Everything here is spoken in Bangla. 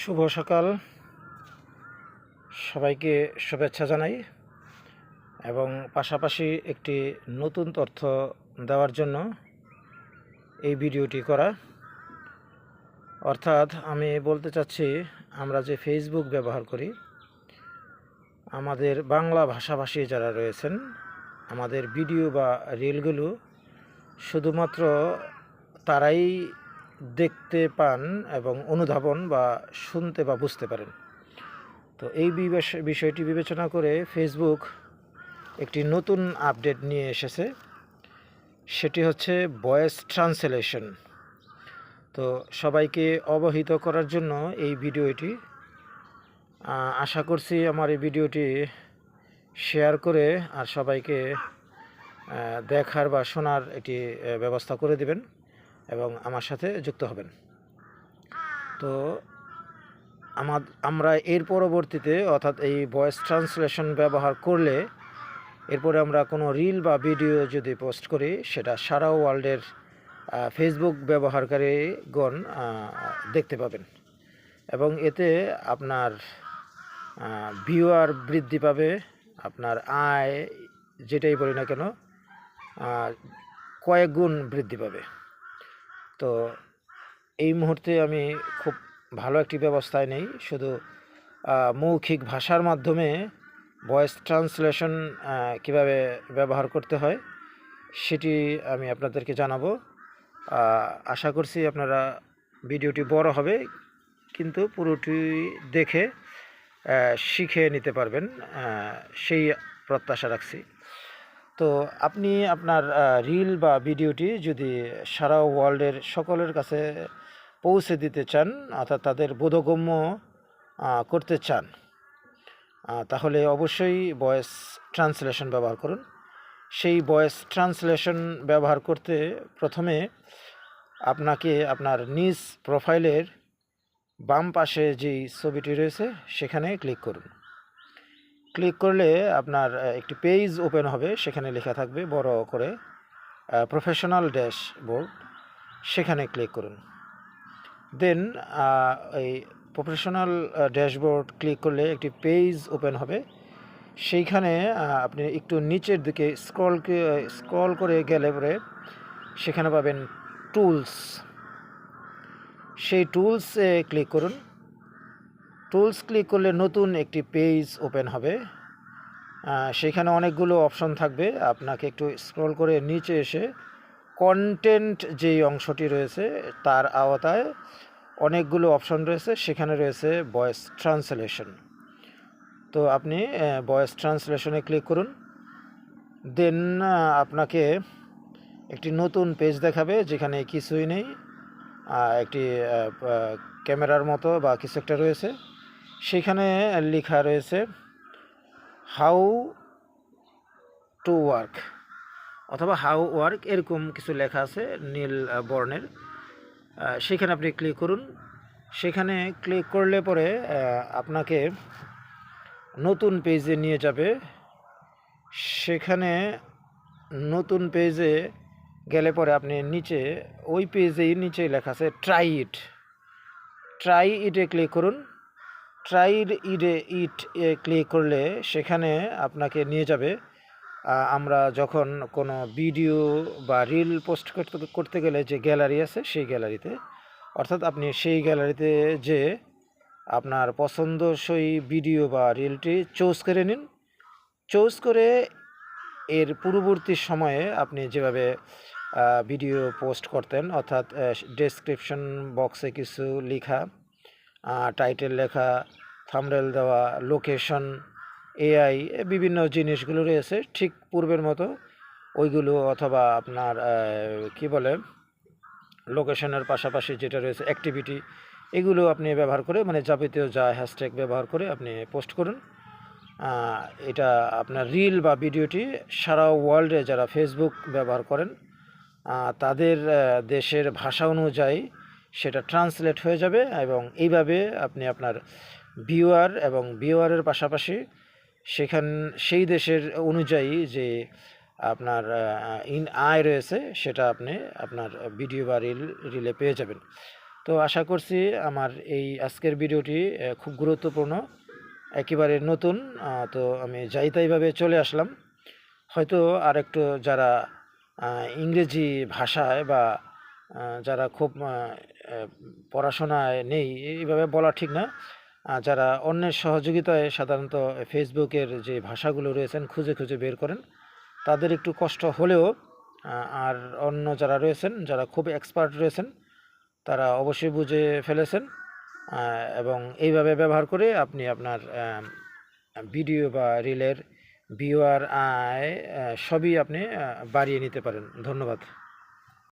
শুভ সকাল। সবাইকে শুভেচ্ছা জানাই এবং পাশাপাশি একটি নতুন তথ্য দেওয়ার জন্য এই ভিডিওটি করা। অর্থাৎ আমি বলতে চাচ্ছি, আমরা যে ফেসবুক ব্যবহার করি, আমাদের বাংলা ভাষাভাষী যারা রয়েছেন, আমাদের ভিডিও বা রিলগুলো শুধুমাত্র তারাই দেখতে পান এবং অনুধাবন বা শুনতে বা বুঝতে পারেন। তো এই বিষয়টি বিবেচনা করে ফেসবুক একটি নতুন আপডেট নিয়ে এসেছে। সেটি হচ্ছে ভয়েস ট্রান্সলেশন। তো সবাইকে অবহিত করার জন্য এই ভিডিওটি আশা করছি আমার এই ভিডিওটি শেয়ার করে আর সবাইকে দেখার বা শোনার আহ, ব্যবস্থা করে দিবেন। এবং আমার সাথে যুক্ত হবেন। তো আমার, আমরা এর পরবর্তীতে অর্থাৎ এই ভয়েস ট্রান্সলেশন ব্যবহার করলে এরপরে আমরা কোনো রিল বা ভিডিও যদি পোস্ট করি, সেটা সারা ওয়ার্ল্ডের ফেসবুক ব্যবহারকারীগণ দেখতে পাবেন। এবং এতে আপনার ভিউয়ার বৃদ্ধি পাবে, আপনার আয় যেটাই বলি না কেন কয়েক গুণ বৃদ্ধি পাবে। তো এই মুহূর্তে আমি খুব ভালো একটি ব্যবস্থায় নেই। শুধু মৌখিক ভাষার মাধ্যমে ভয়েস ট্রান্সলেশন কীভাবে ব্যবহার করতে হয় সেটি আমি আপনাদেরকে জানাব। আশা করছি আপনারা ভিডিওটি বড় হবে, কিন্তু পুরোটি দেখে শিখে নিতে পারবেন। সেই প্রত্যাশা রাখছি। তো আপনি আপনার রিল বা ভিডিওটি যদি সারা ওয়ার্ল্ডের সকলের কাছে পৌঁছে দিতে চান, অর্থাৎ তাদের বোধগম্য করতে চান তাহলে অবশ্যই ভয়েস ট্রান্সলেশন ব্যবহার করুন। সেই ভয়েস ট্রান্সলেশন ব্যবহার করতে প্রথমে আপনাকে আপনার নিজ প্রোফাইলের বাম পাশে যেই ছবিটি রয়েছে, সেখানে ক্লিক করুন। ক্লিক করলে আপনার একটি পেজ ওপেন হবে, সেখানে লেখা থাকবে, বড় করে প্রফেশনাল ড্যাশবোর্ড সেখানে ক্লিক করুন। দেন এই প্রফেশনাল ড্যাশবোর্ড ক্লিক করলে একটি পেজ ওপেন হবে। সেইখানে আপনি একটু নিচের দিকে স্ক্রল স্ক্রল করে গেলে পরে সেখানে পাবেন টুলস সেই টুলসে ক্লিক করুন। টুলস ক্লিক করলে নতুন একটি পেজ ওপেন হবে। সেখানে অনেকগুলো অপশন থাকবে। আপনাকে একটু স্ক্রল করে নিচে এসে কন্টেন্ট যেই অংশটি রয়েছে তার আওতায় অনেকগুলো অপশন রয়েছে। সেখানে রয়েছে ভয়েস ট্রান্সলেশন তো আপনি ভয়েস ট্রান্সলেশনে ক্লিক করুন। দেন আপনাকে একটি নতুন পেজ দেখাবে যেখানে কিছুই নেই। একটি ক্যামেরার মতো বা কিছু একটা রয়েছে। সেখানে লেখা রয়েছে, হাউ টু ওয়ার্ক অথবা হাউ ওয়ার্ক এরকম কিছু লেখা আছে নীল বর্ণের। সেখানে আপনি ক্লিক করুন। সেখানে ক্লিক করলে পরে আপনাকে নতুন পেজে নিয়ে যাবে। সেখানে নতুন পেজে গেলে পরে আপনি নিচে, ওই পেজেই নিচে লেখা আছে, ট্রাই ইট ট্রাই ইটে ক্লিক করুন ট্রাই ইটে ইট এ ক্লিক করলে সেখানে আপনাকে নিয়ে যাবে। আমরা যখন কোনো ভিডিও বা রিল পোস্ট করতে করতে গেলে যে গ্যালারি আছে সেই গ্যালারিতে অর্থাৎ আপনি সেই গ্যালারিতে যে আপনার পছন্দসই ভিডিও বা রিলটি চুজ করে নিন। চুজ করে এর পূর্ববর্তী সময়ে আপনি যেভাবে ভিডিও পোস্ট করতেন, অর্থাৎ ডেসক্রিপশন বক্সে কিছু লেখা টাইটেল লেখা থামরেল দেওয়া লোকেশন এআই বিভিন্ন জিনিসগুলো রয়েছে। ঠিক পূর্বের মতো ওইগুলো অথবা আপনার কি বলে লোকেশনের পাশাপাশি যেটা রয়েছে অ্যাক্টিভিটি এগুলো আপনি ব্যবহার করে মানে যাবতীয় যা হ্যাশট্যাগ ব্যবহার করে আপনি পোস্ট করুন। এটা আপনার রিল বা ভিডিওটি সারা ওয়ার্ল্ডে যারা ফেসবুক ব্যবহার করেন তাদের দেশের ভাষা অনুযায়ী সেটা ট্রান্সলেট হয়ে যাবে এবং এইভাবে আপনি আপনার ভিউয়ার এবং ভিউয়ারের পাশাপাশি সেখান, সেই দেশের অনুযায়ী যে আপনার ইন আয় রয়েছে সেটা আপনি আপনার ভিডিও বা রিল রিলে পেয়ে যাবেন। তো আশা করছি আমার এই আজকের ভিডিওটি খুব গুরুত্বপূর্ণ, একেবারে নতুন তো আমি যাই তাইভাবে চলে আসলাম। হয়তো আর একটু যারা ইংরেজি ভাষায় বা যারা খুব পড়াশোনায় নেই এইভাবে বলা ঠিক না। যারা অন্যের সহযোগিতায় সাধারণত ফেসবুকের যে ভাষাগুলো রয়েছেন খুঁজে খুঁজে বের করেন, তাদের একটু কষ্ট হলেও আর অন্য যারা রয়েছেন, যারা খুব এক্সপার্ট রয়েছেন, তারা অবশ্যই বুঝে ফেলেছেন। এবং এইভাবে ব্যবহার করে আপনি আপনার ভিডিও বা রিলের ভিউয়ার আয় সবই আপনি বাড়িয়ে নিতে পারেন। ধন্যবাদ।